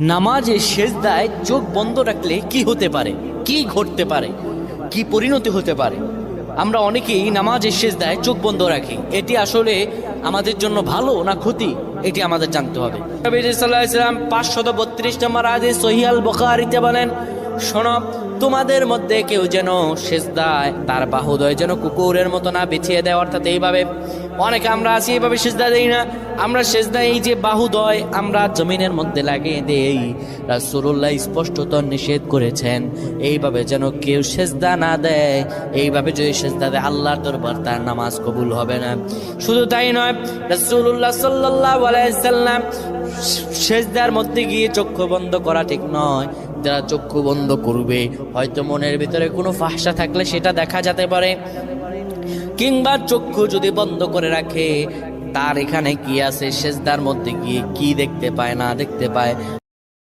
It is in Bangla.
নামাজে সেজদায় চোখ বন্ধ রাখলে কি হতে পারে? কি ঘটতে পারে? কি পরিণতি হতে পারে? আমরা অনেকেই নামাজের সেজদায় চোখ বন্ধ রাখি। এটি আসলে আমাদের জন্য ভালো না ক্ষতি? এটি আমাদের জানতে হবে। সাল্লাম পাঁচশত বত্রিশ নম্বর আদে সহিয়াল বখারিতে বলেন, শোনো, তোমাদের মধ্যে কেউ যেন সেজদায় তার বাহুদয় যেন কুকুরের মতো না বিছিয়ে দেয়, অর্থাৎ এইভাবে অনেকে আমরা আছি এইভাবে সেজদা দেই না। আমরা সেজদা এই যে বাহুদয় আমরা জমিনের মধ্যে লাগিয়ে দেই। রাসূলুল্লাহ স্পষ্টত নিষেধ করেছেন, এইভাবে যেন কেউ সেজদা না দেয়। এইভাবে যদি সেজদা দেয়, আল্লাহর দরবার তার নামাজ কবুল হবে না। শুধু তাই নয়, রাসূলুল্লাহ সাল্লাল্লাহু আলাইহি সাল্লাম সেজদার মধ্যে গিয়ে চক্ষু বন্ধ করা ঠিক নয়। যারা চক্ষু বন্ধ করবে, হয়তো মনের ভিতরে কোনো ফাহসা থাকলে সেটা দেখা যেতে পারে। কিংবা চক্ষু যদি বন্ধ করে রাখে, তার এখানে কি আছে? সেজদার মধ্যে গিয়ে কি দেখতে পায়, না দেখতে পায়?